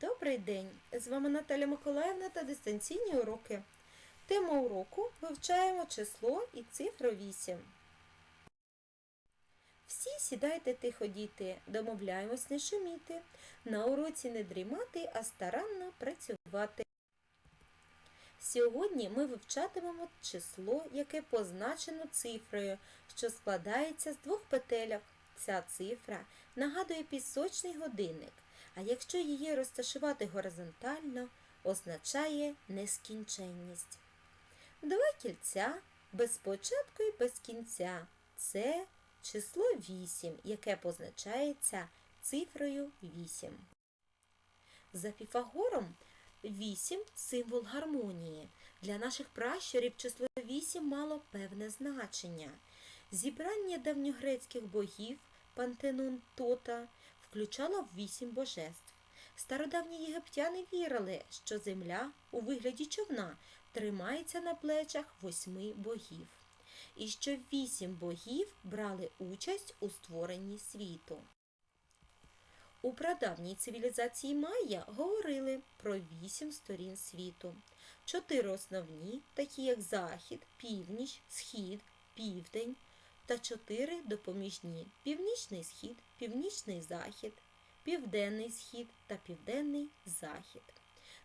Добрий день! З вами Наталя Миколаївна та дистанційні уроки. Тема уроку вивчаємо число і цифру 8. Всі сідайте тихо, діти, домовляємось не шуміти, на уроці не дрімати, а старанно працювати. Сьогодні ми вивчатимемо число, яке позначено цифрою, що складається з двох петельок. Ця цифра нагадує пісочний годинник, а якщо її розташувати горизонтально, означає нескінченність. Два кільця без початку і без кінця. Це число 8, яке позначається цифрою 8. За Піфагором 8 – символ гармонії. Для наших пращурів число 8 мало певне значення. Зібрання давньогрецьких богів Пантенон Тота включало вісім божеств. Стародавні єгиптяни вірили, що земля у вигляді човна тримається на плечах восьми богів, і що вісім богів брали участь у створенні світу. У прадавній цивілізації Майя говорили про вісім сторін світу. Чотири основні, такі як захід, північ, схід, південь, та чотири допоміжні північний схід, північний захід, південний схід та південний захід.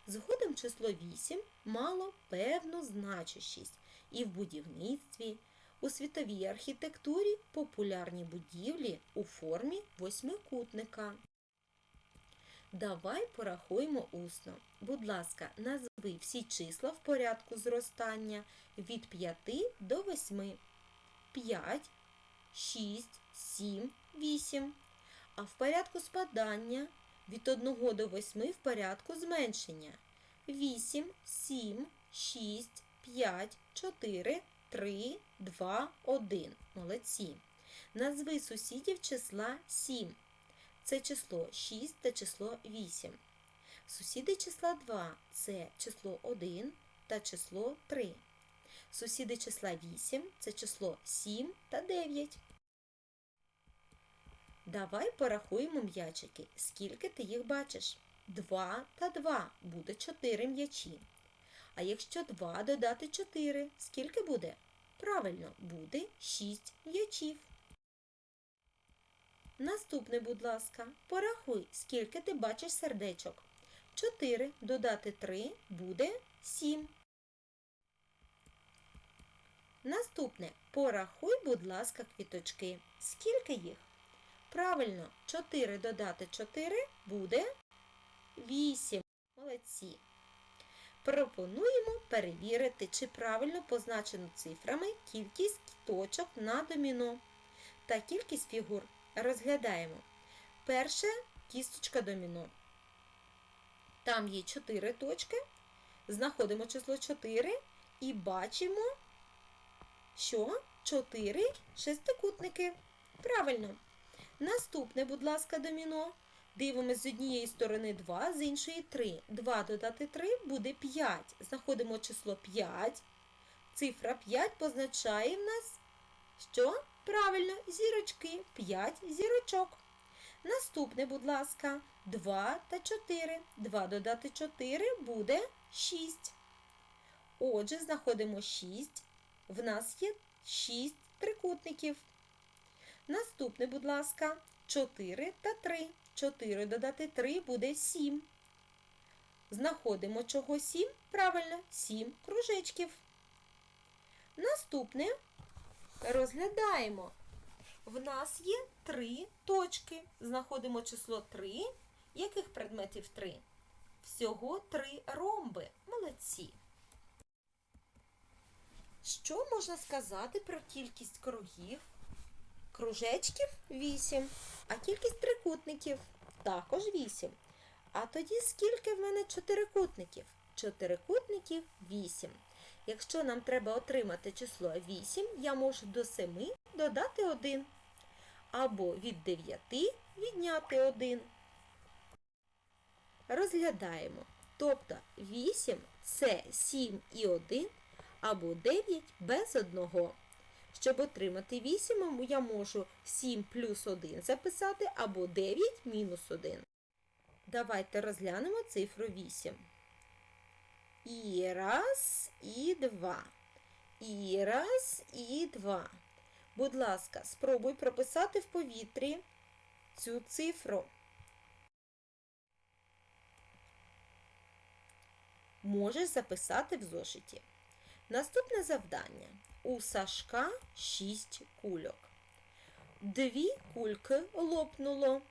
Згодом число 8 мало певну значущість і в будівництві, у світовій архітектурі популярні будівлі у формі восьмикутника. Давай порахуємо усно. Будь ласка, назви всі числа в порядку зростання від 5 до 8. 5, 6, 7, 8. А в порядку спадання від 1 до 8 в порядку зменшення. 8, 7, 6, 5, 4, 3, 2, 1. Молодці. Назви сусідів числа 7. Це число 6 та число 8. Сусіди числа 2 це число 1 та число 3. Сусіди числа 8 це число 7 та 9. Давай порахуємо м'ячики. Скільки ти їх бачиш? 2 та 2 буде 4 м'ячі. А якщо 2 додати 4, скільки буде? Правильно, буде 6 м'ячів. Наступне, будь ласка, порахуй, скільки ти бачиш сердечок. 4 додати 3 буде 7. Наступне. Порахуй, будь ласка, квіточки. Скільки їх? Правильно, 4 додати 4 буде 8. Молодці. Пропонуємо перевірити, чи правильно позначено цифрами кількість точок на доміно та кількість фігур. Розглядаємо. Перша кісточка доміно. Там є 4 точки. Знаходимо число 4 і бачимо що 4 шестикутники. Правильно. Наступне, будь ласка, доміно. Дивимося з однієї сторони 2, з іншої 3. 2 додати 3 буде 5. Знаходимо число 5. Цифра 5 позначає в нас, що? Правильно, зірочки. 5 зірочок. Наступне, будь ласка, 2 та 4. 2 додати 4 буде 6. Отже, знаходимо 6 в нас є 6 трикутників. Наступне, будь ласка, 4 та 3. 4 додати 3 буде 7. Знаходимо чого 7? Правильно, 7 кружечків. Наступне розглядаємо. В нас є 3 точки. Знаходимо число 3. Яких предметів 3? Всього 3 ромби. Молодці. Що можна сказати про кількість кругів? Кружечків 8, а кількість трикутників також 8. А тоді скільки в мене чотирикутників? Чотирикутників 8. Якщо нам треба отримати число 8, я можу до 7 додати 1. Або від 9 відняти 1. Розглядаємо. Тобто 8 це 7 і 1 або 9 без 1. Щоб отримати 8, я можу 7 плюс 1 записати або 9 мінус 1. Давайте розглянемо цифру 8. І раз, і два. І раз, і два. Будь ласка, спробуй прописати в повітрі цю цифру. Можеш записати в зошиті. Наступне завдання. У Сашка 6 кульок. Дві кульки лопнуло.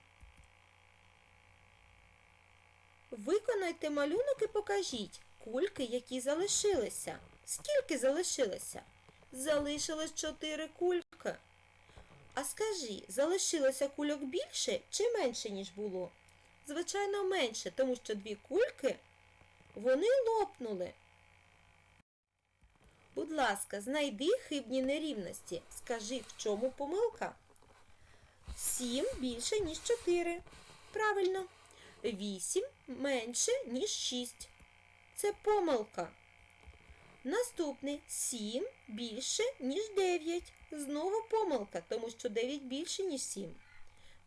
Виконайте малюнок і покажіть кульки, які залишилися. Скільки залишилося? Залишилось 4 кульки. А скажи, залишилося кульок більше чи менше, ніж було? Звичайно, менше, тому що дві кульки вони лопнули. Будь ласка, знайди хибні нерівності. Скажи, в чому помилка? 7 більше, ніж 4. Правильно. 8 менше, ніж 6. Це помилка. Наступне 7 більше, ніж 9. Знову помилка, тому що 9 більше, ніж 7.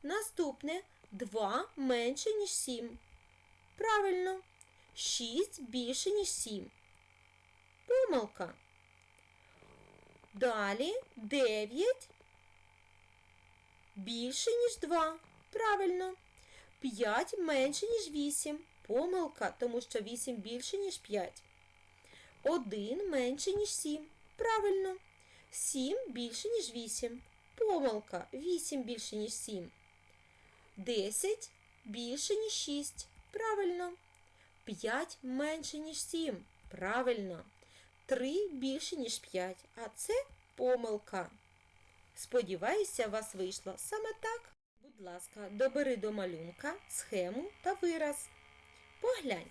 Наступне 2 менше, ніж 7. Правильно. 6 більше, ніж 7. Помилка. Далі 9 більше, ніж 2. Правильно. 5 менше, ніж 8. Помилка, тому що 8 більше, ніж 5. 1 менше, ніж 7. Правильно. 7 більше, ніж 8. Помилка. 8 більше, ніж 7. 10 більше, ніж 6. Правильно. 5 менше, ніж 7. Правильно. 3 більше, ніж 5. А це помилка. Сподіваюся, у вас вийшло саме так. Будь ласка, добери до малюнка схему та вираз. Поглянь.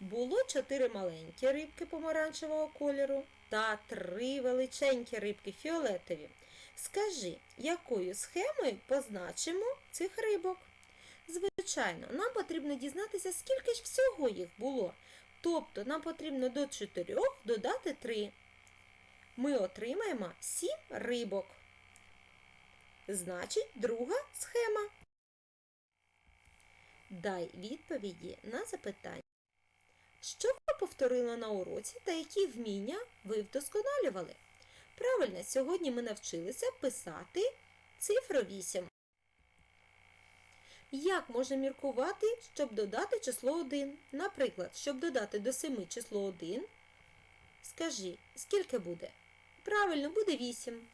Було чотири маленькі рибки помаранчевого кольору та три величенькі рибки фіолетові. Скажи, якою схемою позначимо цих рибок? Звичайно, нам потрібно дізнатися, скільки ж всього їх було. Тобто нам потрібно до 4 додати 3. Ми отримаємо 7 рибок. Значить, друга схема. Дай відповіді на запитання. Що ви повторили на уроці та які вміння ви вдосконалювали? Правильно, сьогодні ми навчилися писати цифру 8. Як можна міркувати, щоб додати число 1? Наприклад, щоб додати до 7 число 1, скажи, скільки буде? Правильно, буде 8.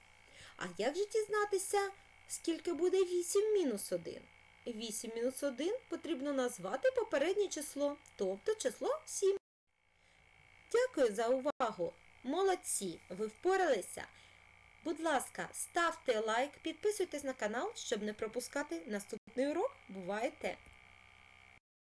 А як же дізнатися, скільки буде 8 мінус 1? 8 мінус 1 потрібно назвати попереднє число, тобто число 7. Дякую за увагу! Молодці! Ви впоралися! Будь ласка, ставте лайк, підписуйтесь на канал, щоб не пропускати наступний урок. Бувайте!